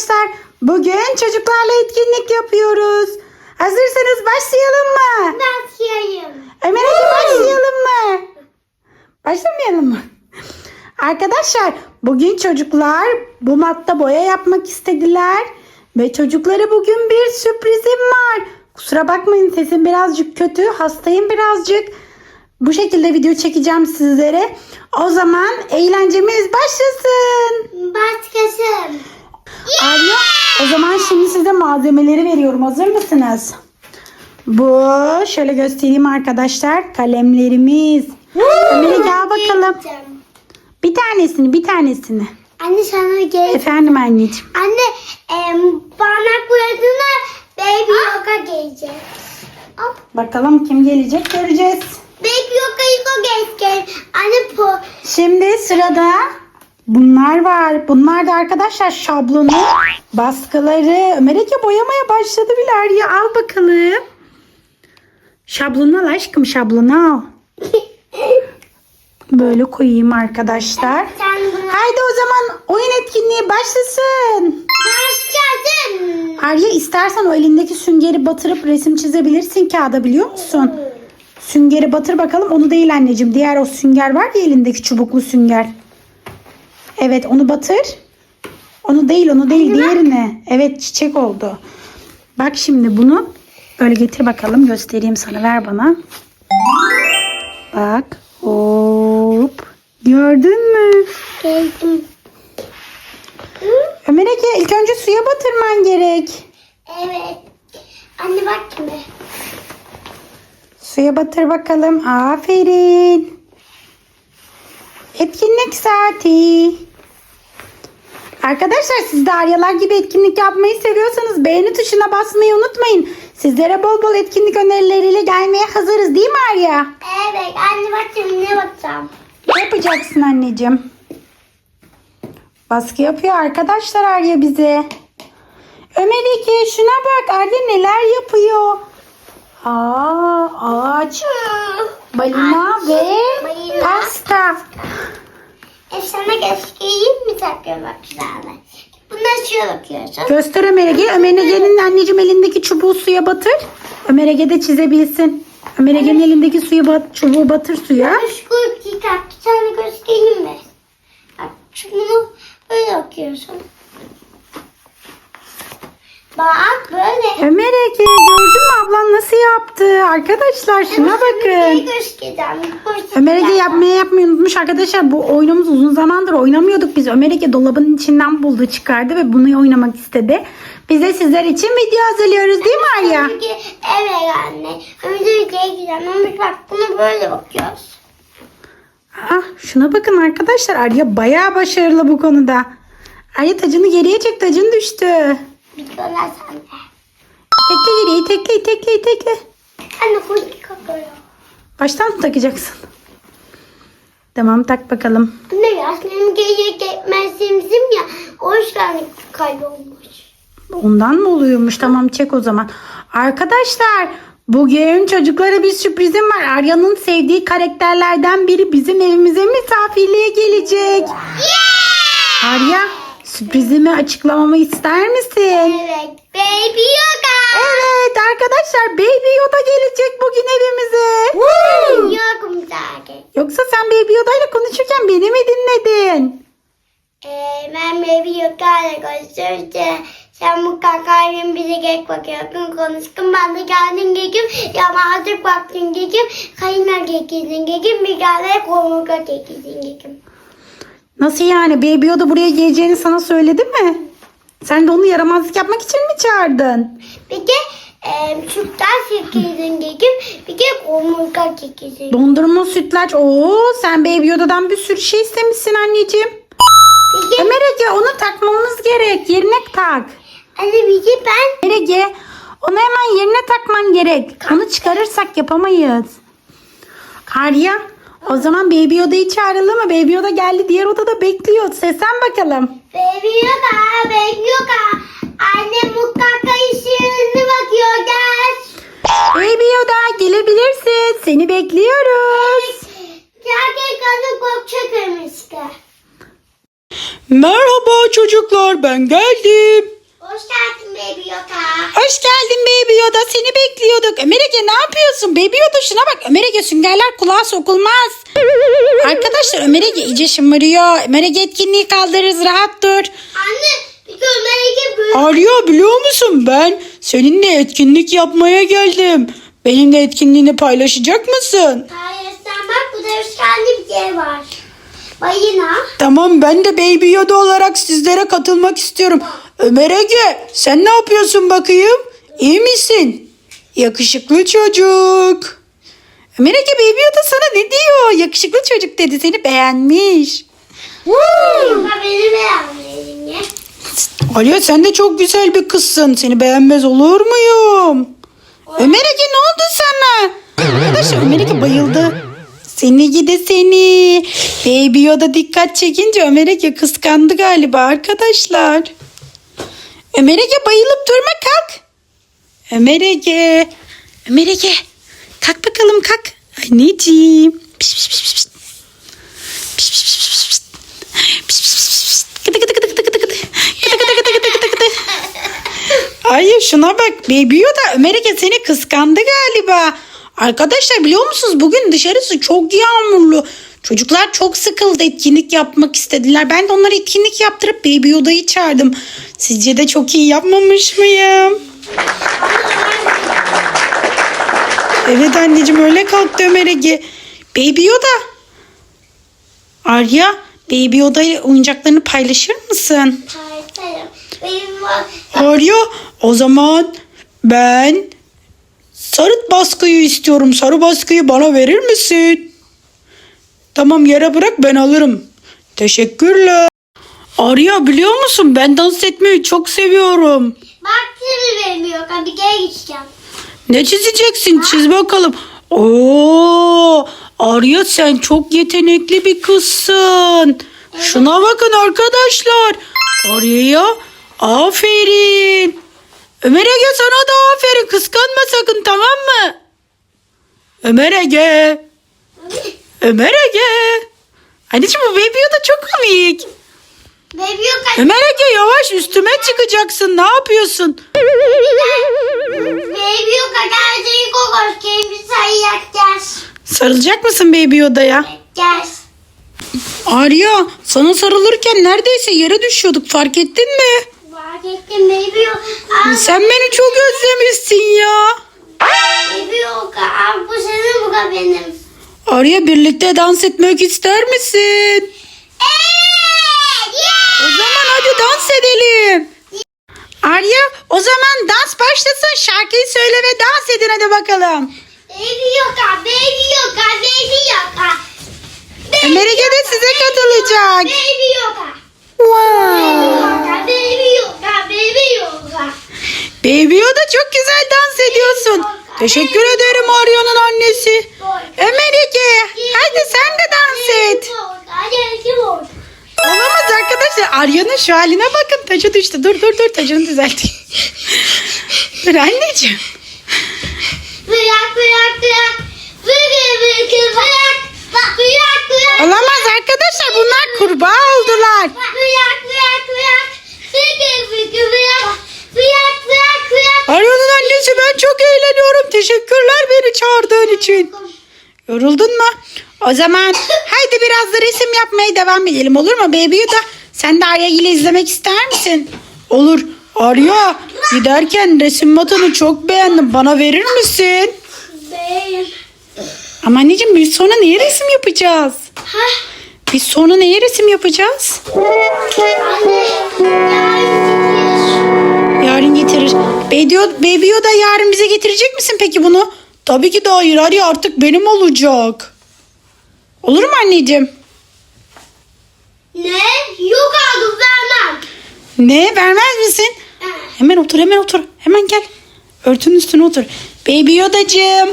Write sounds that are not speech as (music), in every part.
arkadaşlar. Bugün çocuklarla etkinlik yapıyoruz. Hazırsanız başlayalım mı? Başlayayım. Ömer başlayalım mı? Başlamayalım mı? Arkadaşlar bugün çocuklar bu matta boya yapmak istediler. Ve çocuklara bugün bir sürprizim var. Kusura bakmayın sesim birazcık kötü. Hastayım birazcık. Bu şekilde video çekeceğim sizlere. O zaman eğlencemiz başlasın. Başkasın. Arya o zaman şimdi size malzemeleri veriyorum. Hazır mısınız? Bu şöyle göstereyim arkadaşlar. Kalemlerimiz. Ömer'e gel bakalım. Bir tanesini bir tanesini. Anne sana gel. Efendim anneciğim. Anne em, parmak boyadığına baby yoga gelecek. Hop. Bakalım kim gelecek göreceğiz. Baby yoga yoga gelecek. Anne po. Şimdi sırada bunlar var. Bunlar da arkadaşlar şablonu, baskıları. Ege boyamaya başladı bile Arya. Al bakalım. Şablonu al aşkım şablonu al. (laughs) Böyle koyayım arkadaşlar. Haydi o zaman oyun etkinliği başlasın. başkasın. Arya istersen o elindeki süngeri batırıp resim çizebilirsin kağıda biliyor musun? Süngeri batır bakalım. Onu değil anneciğim. Diğer o sünger var ya elindeki çubuklu sünger. Evet onu batır. Onu değil onu değil diğerini. Evet çiçek oldu. Bak şimdi bunu böyle getir bakalım göstereyim sana ver bana. Bak hop gördün mü? Geldim. Ömer Ege ilk önce suya batırman gerek. Evet. Anne bak şimdi. Suya batır bakalım. Aferin. Etkinlik saati. Arkadaşlar siz de Aryalar gibi etkinlik yapmayı seviyorsanız beğeni tuşuna basmayı unutmayın. Sizlere bol bol etkinlik önerileriyle gelmeye hazırız değil mi Arya? Evet anne bak şimdi ne bakacağım. Ne yapacaksın anneciğim? Baskı yapıyor arkadaşlar Arya bize. Ömer Ege şuna bak Arya neler yapıyor. Aa ağaç, balina ve pasta. E sana göstereyim mi takıyor bak güzel. Bundan şöyle bakıyorsun. Göster Ömer Ege. Ömer Ege'nin anneciğim elindeki çubuğu suya batır. Ömer Ege de çizebilsin. Ömer Ege'nin elindeki suyu bat, çubuğu batır suya. Şu kaptı sana göstereyim mi? Bak bunu böyle bakıyorsun. Bak böyle. Ömer Ege gördün mü ablan nasıl yaptı? Arkadaşlar şuna bakın. Ömer Ege yapmayı yapmayı unutmuş arkadaşlar. Bu oyunumuz uzun zamandır oynamıyorduk biz. Ömer Ege dolabın içinden buldu çıkardı ve bunu oynamak istedi. Biz de sizler için video hazırlıyoruz değil mi Arya? Evet anne. Önce ülkeye gideceğim. Ama bak bunu böyle bakıyoruz. Ah, şuna bakın arkadaşlar. Arya bayağı başarılı bu konuda. Arya tacını geriye çek. Tacın düştü. Biliyorlar sende. Tekle geriye tekle tekle tekle. Anne. Baştan mı takacaksın? Tamam tak bakalım. Anne ya benim geriye gitmezimizim ya. O yüzden kaybolmuş. Ondan mı oluyormuş? Tamam çek o zaman. Arkadaşlar bugün çocuklara bir sürprizim var. Arya'nın sevdiği karakterlerden biri bizim evimize misafirliğe gelecek. Arya sürprizimi açıklamamı ister misin? Evet. Baby yoga. Evet arkadaşlar Baby Yoda gelecek bugün evimize. Yokum zaten. Yoksa sen Baby Yoda ile konuşurken beni mi dinledin? Ee, ben baby yoga ile konuşurken sen bu kakayla bize gek bakıyordun konuştun. Ben de geldim gekim. Yamazlık baktın gekim. Kayına gekildin gekim. Bir geldi komuka gekildin gekim. Nasıl yani Baby Yoda buraya geleceğini sana söyledi mi? Sen de onu yaramazlık yapmak için mi çağırdın? Bir de e, sütler gekildin gekim. Bir de komuka gekildin. Dondurma, sütlaç. Oo, sen Baby Yoda'dan bir sürü şey istemişsin anneciğim. Bir de Ömer Ege onu takmamız gerek. Yerine tak. anne bir de ben Ömer Ege onu hemen yerine takman gerek. Onu çıkarırsak yapamayız. Arya o zaman Baby Yoda'yı çağıralım mı? Baby Yoda geldi diğer odada bekliyor. Seslen bakalım. baby yoga baby yoga. Anne bu kaka işine bakıyor gel. Baby Yoda gelebilirsin. Seni bekliyoruz. Gerçek kadın çok çekilmişti. Merhaba çocuklar ben geldim. Hoş geldin Baby Yoka. Hoş geldin Baby Yoda seni bekliyorduk. Ömer Ege ne yapıyorsun? Baby Yoda şuna bak Ömer Ege süngerler kulağa sokulmaz. Arkadaşlar Ömer Ege iyice şımarıyor. Ömer Ege etkinliği kaldırırız rahat dur. Anne bir de Ömer'e böyle. Arya biliyor musun ben seninle etkinlik yapmaya geldim. Benimle etkinliğini paylaşacak mısın? Hayır sen bak burada üç tane bir yer var. Bayına. Tamam ben de Baby Yoda olarak sizlere katılmak istiyorum. Ömer Ege sen ne yapıyorsun bakayım? İyi misin? Yakışıklı çocuk. Ömer Ege Baby Yoda sana ne diyor? Yakışıklı çocuk dedi seni beğenmiş. Beni beğenmedin ya. Aliye sen de çok güzel bir kızsın. Seni beğenmez olur muyum? Ömer Ege ne oldu sana? Arkadaşlar Ömer Ege bayıldı. Seni gidi seni. Baby Yoda dikkat çekince Ömer Ege kıskandı galiba arkadaşlar. Ömer Ege bayılıp durma kalk. Ömer Ege. Ömer Ege. Kalk bakalım kalk. Anneciğim. Piş piş piş piş. piş. Piş piş piş piş piş. Piş piş piş piş piş. Gıdı gıdı gıdı gıdı gıdı gıdı. Gıdı gıdı gıdı gıdı gıdı. Ay şuna bak Baby Yoda Ömer Ege seni kıskandı galiba. Arkadaşlar biliyor musunuz bugün dışarısı çok yağmurlu. Çocuklar çok sıkıldı etkinlik yapmak istediler. Ben de onlara etkinlik yaptırıp Baby Yoda'yı çağırdım. Sizce de çok iyi yapmamış mıyım? Evet anneciğim öyle kalktı Ömer Ege. Baby Yoda. Arya Baby Yoda ile oyuncaklarını paylaşır mısın? Var. Arya o zaman ben sarı baskıyı istiyorum. Sarı baskıyı bana verir misin? Tamam yere bırak ben alırım. Teşekkürler. Arya biliyor musun ben dans etmeyi çok seviyorum. Bak şimdi benim Yoka bir kere gideceğim. Ne çizeceksin? Çiz bakalım. Oo, Arya sen çok yetenekli bir kızsın. Şuna bakın arkadaşlar. Arya'ya aferin. Ömer Ege sana da aferin. Kıskanma sakın tamam mı? Ömer Ege. Ömer Ege. Anneciğim bu baby da çok komik. Baby Yoka. Ömer Ege yavaş üstüme çıkacaksın. Ne yapıyorsun? Baby Yoka gerçeği kokos. Kendimizi sayıyak gel. Sarılacak mısın baby odaya? Gel. Arya sana sarılırken neredeyse yere düşüyorduk fark ettin mi? Fark ettim. Aa, Sen beni çok özlemişsin ya. Aa, bu senin bu da benim. Arya birlikte dans etmek ister misin? Evet. O zaman hadi dans edelim. Arya o zaman dans başlasın şarkıyı söyle ve dans edin hadi bakalım. Baby Yoka. Baby Yoka. Baby Ege de size katılacak. Baby Yoka. Wow. Baby Yoka. Baby Yoka. Baby Yoda çok güzel dans ediyorsun. Teşekkür ederim Arya'nın annesi. Ömer Ege hadi sen de dans et. Olamaz arkadaşlar. Arya'nın şu haline bakın. Tacı düştü. Dur dur dur tacını düzelteyim. (laughs) dur anneciğim. Bırak bırak bırak. Bırak bırak bırak. Bak bırak bırak. Olamaz arkadaşlar. Bunlar kurbağa oldular. Bırak. Bırak bırak bırak. Bırak bırak bırak. Arya'nın annesi ben çok eğleniyorum. Teşekkürler beni çağırdığın için. Yoruldun mu? O zaman haydi biraz da resim yapmaya devam edelim olur mu Baby Yoda? Sen de Arya ile izlemek ister misin? Olur. Arya giderken resim matını çok beğendim. Bana verir misin? Benim. Ama anneciğim biz sonra neye resim yapacağız? Ha? Biz sonra neye resim yapacağız? Anne. Baby Yoda, Baby Yoda yarın bize getirecek misin peki bunu? Tabii ki de hayır. Hadi artık benim olacak. Olur mu anneciğim? Ne? Yok aldım vermem. Ne? Vermez misin? Hemen otur hemen otur. Hemen gel. Örtünün üstüne otur. Baby Yodacığım.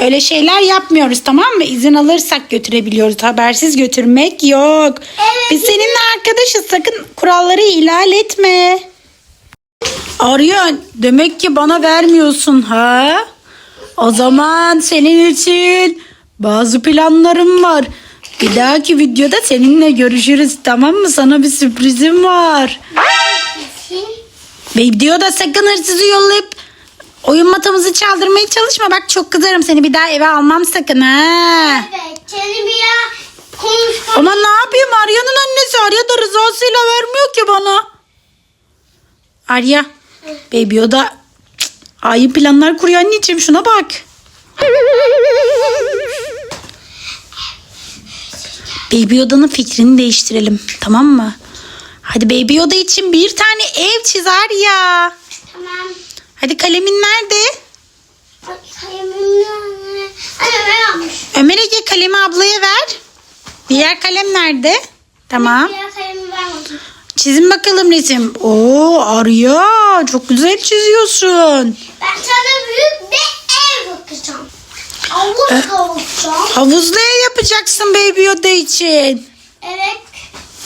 Öyle şeyler yapmıyoruz tamam mı? İzin alırsak götürebiliyoruz. Habersiz götürmek yok. Evet. Biz seninle arkadaşız. Sakın kuralları ihlal etme. Arya demek ki bana vermiyorsun ha? O zaman senin için bazı planlarım var. Bir dahaki videoda seninle görüşürüz tamam mı? Sana bir sürprizim var. Videoda sakın hırsızı yollayıp oyun matamızı çaldırmaya çalışma. Bak çok kızarım seni bir daha eve almam sakın ha. Evet. Seni bir ya konuşma. Ama ne yapayım Arya'nın annesi Arya da rızasıyla vermiyor ki bana. Arya Baby cık, ayı planlar kuruyor anneciğim şuna bak. Baby Yoda'nın fikrini değiştirelim tamam mı? Hadi Baby Yoda için bir tane ev çiz Arya. Tamam. Hadi kalemin nerede? Kalemimle. Anne ben almış. Ömer Ege kalemi ablaya ver. Diğer kalem nerede? Tamam. Çizin bakalım resim. Oo Arya çok güzel çiziyorsun. Ben sana büyük bir ev bakacağım. Havuz kavuşacağım. Havuzlu ev yapacaksın Baby Yoda için. Evet.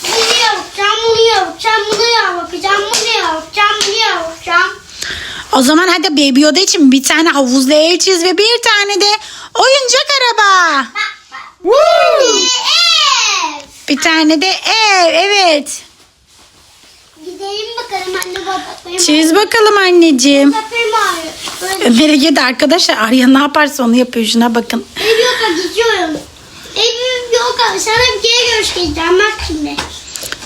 Bunu yapacağım, bunu yapacağım, bunu yapacağım, bunu yapacağım, bunu yapacağım. O zaman hadi Baby Yoda için bir tane havuzlu ev çiz ve bir tane de oyuncak araba. Bak bak. Bir ev. Bir tane de ev evet. Gidelim bakalım anne baba. Çiz bakalım anneciğim. Benim ağrıyor. De arkadaşlar Arya ne yaparsa onu yapıyor şuna bakın. ev yoka gidiyorum. Ev yoka. Sana bir şey göstereceğim bak şimdi.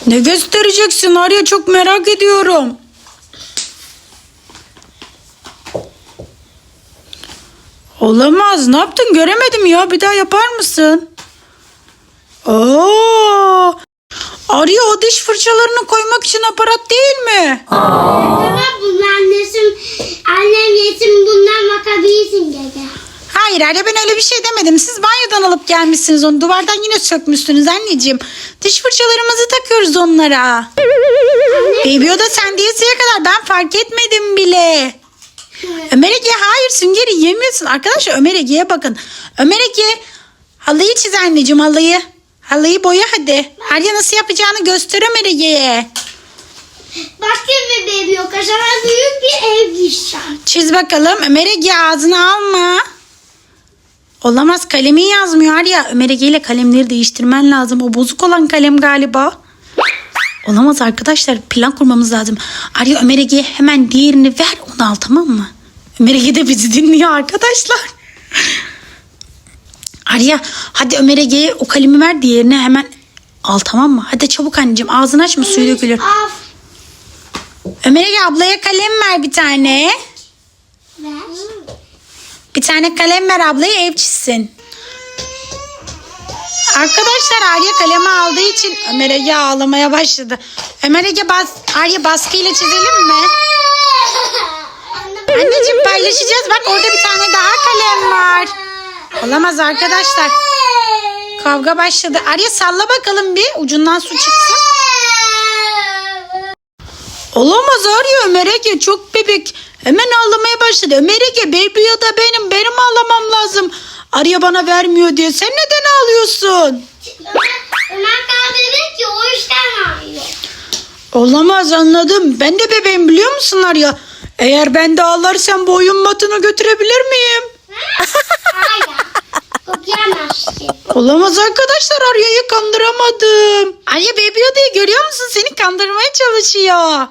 Ne göstereceksin Arya çok merak ediyorum. Olamaz. Ne yaptın? Göremedim ya. Bir daha yapar mısın? Oo! Arya o diş fırçalarını koymak için aparat değil mi? Baba bundan resim, annem resim bundan bakabilirsin dedi. Hayır Arya ben öyle bir şey demedim. Siz banyodan alıp gelmişsiniz onu. Duvardan yine sökmüşsünüz anneciğim. Diş fırçalarımızı takıyoruz onlara. Baby o da sen diyesiye kadar ben fark etmedim bile. Ömer Ege hayır süngeri yemiyorsun. Arkadaşlar Ömer Ege'ye bakın. Ömer Ege halıyı çiz anneciğim halıyı. Halıyı boya hadi. Arya nasıl yapacağını göster Ömer Ege'ye. Bak şimdi bebi yok. Sana büyük bir ev diyeceğim. Çiz bakalım. Ömer Ege ağzını alma. Olamaz kalemin yazmıyor Arya. Ömer Ege ile kalemleri değiştirmen lazım. O bozuk olan kalem galiba. Olamaz arkadaşlar. Plan kurmamız lazım. Arya Ömer Ege'ye hemen diğerini ver onu al tamam mı? Ömer Ege de bizi dinliyor arkadaşlar. Arya hadi Ömer Ege'ye o kalemi ver diğerini hemen al tamam mı? Hadi çabuk anneciğim ağzını açma suyu dökülür. Al. Ömer Ege ablaya kalem ver bir tane. Ver. Bir tane kalem ver ablaya ev çizsin. Arkadaşlar Arya kalemi aldığı için Ömer Ege ağlamaya başladı. Ömer Ege bas, Arya baskıyla çizelim mi? (laughs) Anne, Anneciğim paylaşacağız. Bak orada bir tane daha kalem var. Olamaz arkadaşlar. Kavga başladı. Arya salla bakalım bir ucundan su çıksın. Olamaz Arya Ömer Ege çok bebek. Hemen ağlamaya başladı. Ömer Ege baby ya da benim. Benim ağlamam lazım. Arya bana vermiyor diye. Sen neden ağlıyorsun? Ömer, Ömer dedi ki o yüzden ağlıyor. Olamaz anladım. Ben de bebeğim biliyor musun Arya? Eğer ben de ağlarsam bu oyun matını götürebilir miyim? Hayır. Okuyamazsın. Olamaz arkadaşlar Arya'yı kandıramadım. Arya Baby Yoda'yı görüyor musun? Seni kandırmaya çalışıyor.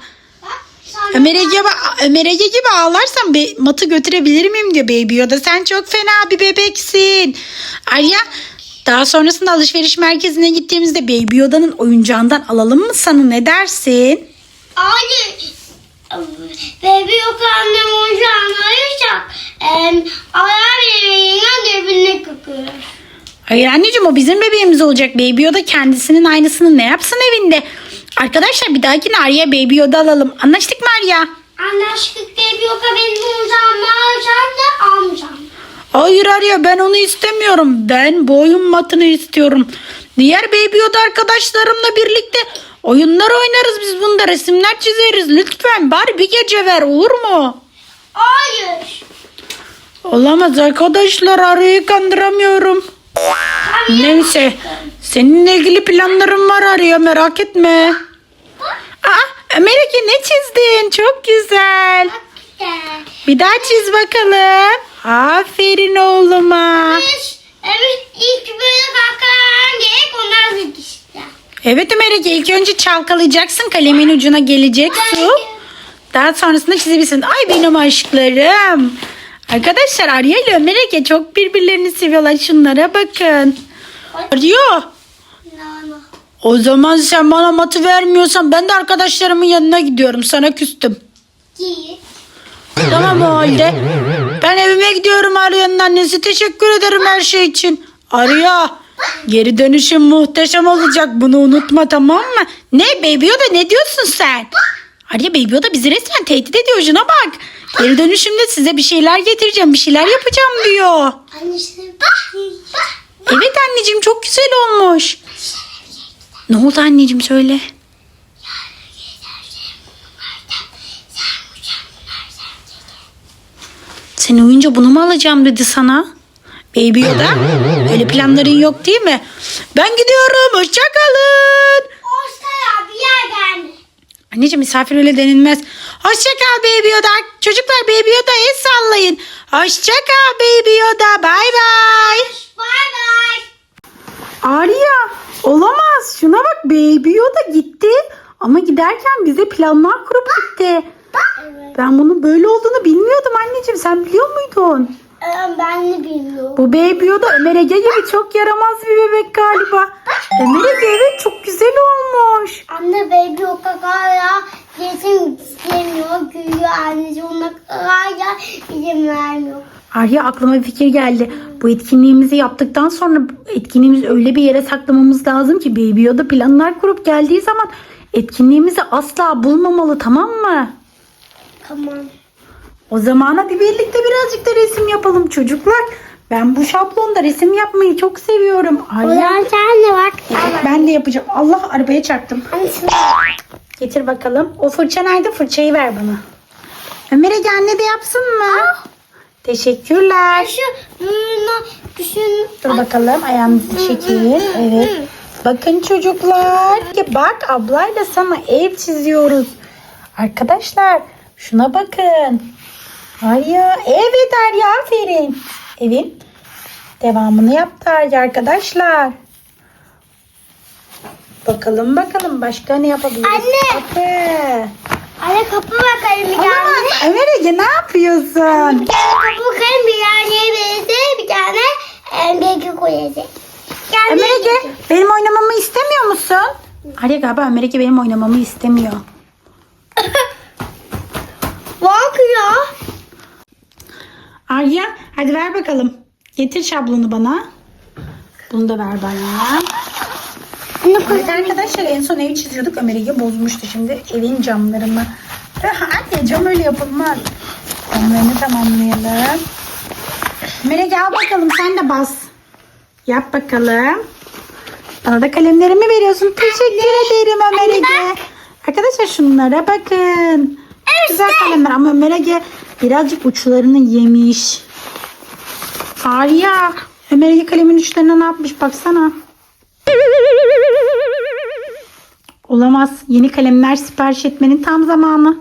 Ömer Ege, gibi, Ömer Ege gibi ağlarsan be, matı götürebilir miyim diyor Baby Yoda. Sen çok fena bir bebeksin. Arya daha sonrasında alışveriş merkezine gittiğimizde Baby Yoda'nın oyuncağından alalım mı sana ne dersin? Hayır. Bebi yok annem oyuncağını ayıracak. Ee, ayağı. Hayır anneciğim o bizim bebeğimiz olacak. Baby Yoda kendisinin aynısını ne yapsın evinde? Arkadaşlar bir dahakine Arya Baby Yoda alalım. Anlaştık mı Arya? Anlaştık bebi yok benim oyuncağımı alacağım da almayacağım. Hayır Arya ben onu istemiyorum. Ben bu oyun matını istiyorum. Diğer Baby Yoda arkadaşlarımla birlikte oyunlar oynarız biz bunda resimler çizeriz. Lütfen bari bir gece ver olur mu? Hayır. Olamaz arkadaşlar Arya'yı kandıramıyorum. Neyse seninle ilgili planlarım var Arya merak etme. Aa Ege ne çizdin? Çok güzel. Bir daha çiz bakalım. Aferin oğluma. Evet ilk böyle kalkan gerek onlar işte. Evet Ege ilk önce çalkalayacaksın kalemin ucuna gelecek su. Daha sonrasında çizebilirsin. Ay benim aşklarım. Arkadaşlar Arya ile Ege çok birbirlerini seviyorlar. Şunlara bakın. Arya o zaman sen bana matı vermiyorsan ben de arkadaşlarımın yanına gidiyorum. Sana küstüm. Git. Tamam o halde. Ben evime gidiyorum Arya'nın annesi. Teşekkür ederim her şey için. Arya geri dönüşüm muhteşem olacak. Bunu unutma tamam mı? Ne Baby Yoda ne diyorsun sen? Arya Baby Yoda bizi resmen tehdit ediyor. Şuna bak. Geri dönüşümde size bir şeyler getireceğim. Bir şeyler yapacağım diyor. Annesi bak. Evet anneciğim çok güzel olmuş. Ne oldu anneciğim söyle. Sen uyuyunca bunu mu alacağım dedi sana? Baby Yoda. Öyle planların yok değil mi? Ben gidiyorum. Hoşça kalın. Oscar abi yer. Anneciğim misafir öyle denilmez. Hoşça kal Baby Yoda. Çocuklar Baby Yoda el sallayın. Hoşça kal Baby Yoda. Bay bay. Bye bye. Arya olamaz. Şuna bak Baby Yoda gitti. Ama giderken bize planlar kurup gitti. Ben bunun böyle olduğunu bilmiyordum anneciğim. Sen biliyor muydun? Ben de bilmiyorum. Bu Baby Yoda Ömer Ege gibi çok yaramaz bir bebek galiba. Ömer Ege evet çok güzel olmuş. Anne baby o kakaya yesin istemiyor. Gülüyor annesi ona kakaya izin vermiyor. Arya aklıma bir fikir geldi. Bu etkinliğimizi yaptıktan sonra etkinliğimizi öyle bir yere saklamamız lazım ki Baby Yoda planlar kurup geldiği zaman etkinliğimizi asla bulmamalı tamam mı? Tamam. O zaman hadi birlikte birazcık da resim yapalım çocuklar. Ben bu şablonda resim yapmayı çok seviyorum. Arya Ulan sen de bak. ben de yapacağım. Allah arabaya çarptım. Getir bakalım. O fırça nerede? Fırçayı ver bana. Ömer Ege anne de yapsın mı? Teşekkürler. şu düşün. Dur bakalım ayağımızı çekeyim. Evet. Bakın çocuklar. Bak ablayla sana ev çiziyoruz. Arkadaşlar şuna bakın. Arya. Evet Arya aferin. Evin devamını yaptı Arya arkadaşlar. Bakalım bakalım başka ne yapabiliriz? Anne. Kapı. Anne kapı bakalım bir tane. Ömer Ege ne yapıyorsun? Bir tane kapı bakalım bir tane birisi bir tane emgeki koyacak. Ömer Ege benim oynamamı istemiyor musun? Arya galiba Ömer Ege benim oynamamı istemiyor. (laughs) Bak ya. Arya hadi ver bakalım. Getir şablonu bana. Bunu da ver bana. Anne Evet arkadaşlar en son evi çiziyorduk. Ömer Ege bozmuştu şimdi evin camlarını. Anne cam öyle yapılmaz. Camlarını tamamlayalım. Ömer Ege al bakalım sen de bas. Yap bakalım. Bana da kalemlerimi veriyorsun. Teşekkür ederim Ömer Ege. Arkadaşlar şunlara bakın. Güzel kalemler ama Ömer Ege birazcık uçlarını yemiş. Arya. Ömer Ege kalemin uçlarına ne yapmış baksana. Olamaz. Yeni kalemler sipariş etmenin tam zamanı.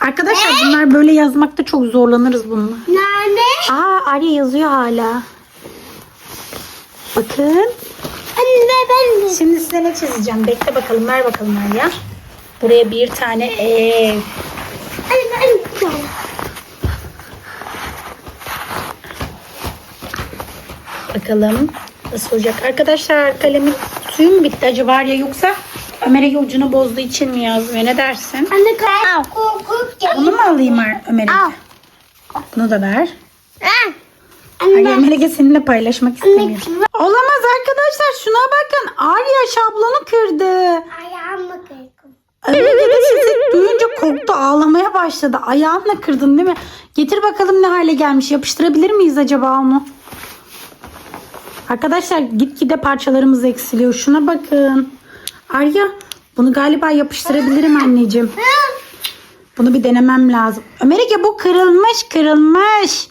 Arkadaşlar bunlar böyle yazmakta çok zorlanırız bununla. Nerede? Aa Arya yazıyor hala. Bakın. Anne ben de. Şimdi size ne çizeceğim? Bekle bakalım. Ver bakalım Arya. Buraya bir tane ev. Anne ben Bakalım nasıl olacak. Arkadaşlar kalemin suyu mu bitti acaba Arya yoksa Ömer Ege ucunu bozduğu için mi yazmıyor? Ne dersin? Anne kalp korkup Bunu mu alayım Ar- Ömer Al. Bunu da ver. Arya Anne. Ege seninle paylaşmak istemiyor. Olamaz arkadaşlar şuna bakın. Arya şablonu kırdı. Ayağımı kırdım. Ege de sizi duyunca korktu ağlamaya başladı. Ayağınla kırdın değil mi? Getir bakalım ne hale gelmiş. Yapıştırabilir miyiz acaba onu? Arkadaşlar gitgide parçalarımız eksiliyor. Şuna bakın. Arya bunu galiba yapıştırabilirim anneciğim. Bunu bir denemem lazım. Ömer Ege bu kırılmış kırılmış.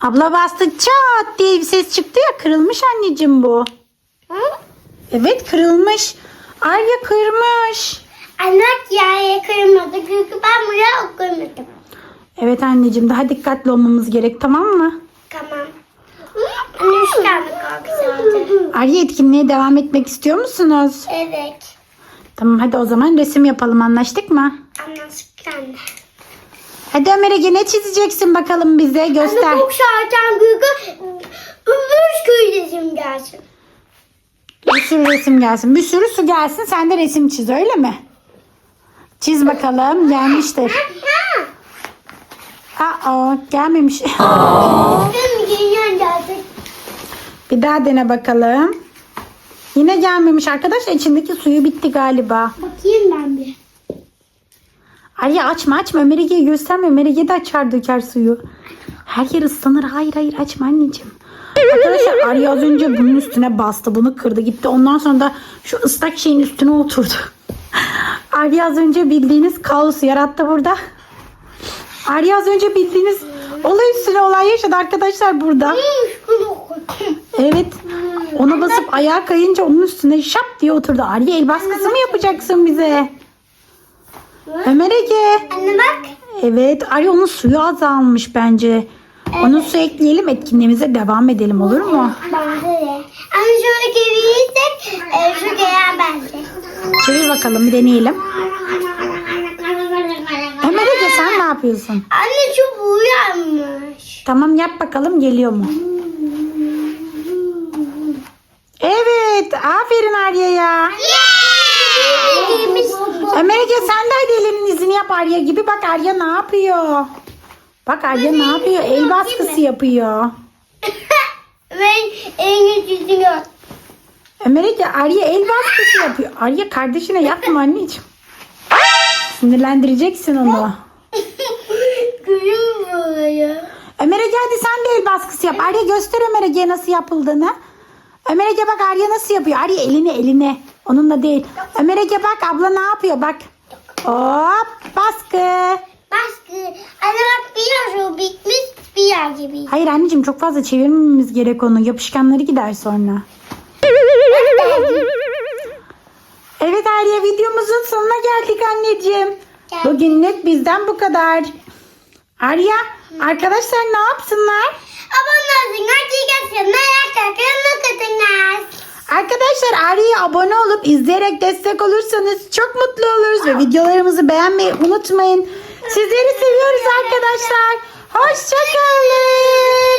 Abla bastı çat diye bir ses çıktı ya kırılmış anneciğim bu. Hı? Evet kırılmış. Arya kırmış. Anne yaya kırmadı çünkü ben buraya okuyamadım. Evet anneciğim daha dikkatli olmamız gerek tamam mı? Kalk zaten. Arya etkinliğe devam etmek istiyor musunuz? Evet. Tamam hadi o zaman resim yapalım anlaştık mı? Anlaştık anne. Hadi Ömer Ege ne çizeceksin bakalım bize göster. Anne bu şartan gülgü üç köydesim gelsin. Bir sürü resim gelsin. Bir sürü su gelsin sen de resim çiz öyle mi? Çiz bakalım gelmiştir. Aa gelmemiş. (laughs) Bir daha dene bakalım. Yine gelmemiş arkadaşlar içindeki suyu bitti galiba. Bakayım ben bir. Arya açma açma Ömer Ege'yi gösterme. Ömer Ege de açar döker suyu. Her yer ıslanır. Hayır hayır açma anneciğim. Arkadaşlar Arya az önce bunun üstüne bastı. Bunu kırdı gitti. Ondan sonra da şu ıslak şeyin üstüne oturdu. Arya az önce bildiğiniz kaosu yarattı burada. Arya az önce bildiğiniz olay üstüne olay yaşadı arkadaşlar burada. Evet. Ona basıp ayağa kayınca onun üstüne şap diye oturdu. Arya el baskısı mı yapacaksın bize? Ömer Ege. Anne bak. Evet. Arya onun suyu azalmış bence. Onu su ekleyelim etkinliğimize devam edelim olur mu? Bence de. Anne şöyle gelirsek e, şu gelen bence. Çevir bakalım bir deneyelim. Ömer Ege sen ne yapıyorsun? Anne şu uyanmış. Tamam yap bakalım geliyor mu? Evet. Aferin Arya'ya. Ömer Ege sen de hadi elinin izini yap Arya gibi. Bak Arya ne yapıyor? Bak Arya ne yapıyor? El baskısı yapıyor. Ben (laughs) en güçlüsünü Ömer Ege Arya el baskısı yapıyor. Arya kardeşine yapma anneciğim. Sinirlendireceksin onu. (laughs) Gülüm böyle. Ömer Ege hadi sen de el baskısı yap. Arya göster Ömer Ege'ye nasıl yapıldığını. Ömer Ege bak Arya nasıl yapıyor. Arya elini eline. Onunla değil. Ömer Ege bak abla ne yapıyor bak. Hop baskı. Baskı. Anne bak bir yer o bitmiş bir yer gibi. Hayır anneciğim çok fazla çevirmememiz gerek onu. Yapışkanları gider sonra. Evet Arya videomuzun sonuna geldik anneciğim. Bugünlük bizden bu kadar. Arya arkadaşlar ne yapsınlar? Abone olun. Gelsin. Merak etmeyin. Arkadaşlar Arya'ya abone olup izleyerek destek olursanız çok mutlu oluruz ve videolarımızı beğenmeyi unutmayın. Sizleri seviyoruz arkadaşlar. Hoşçakalın.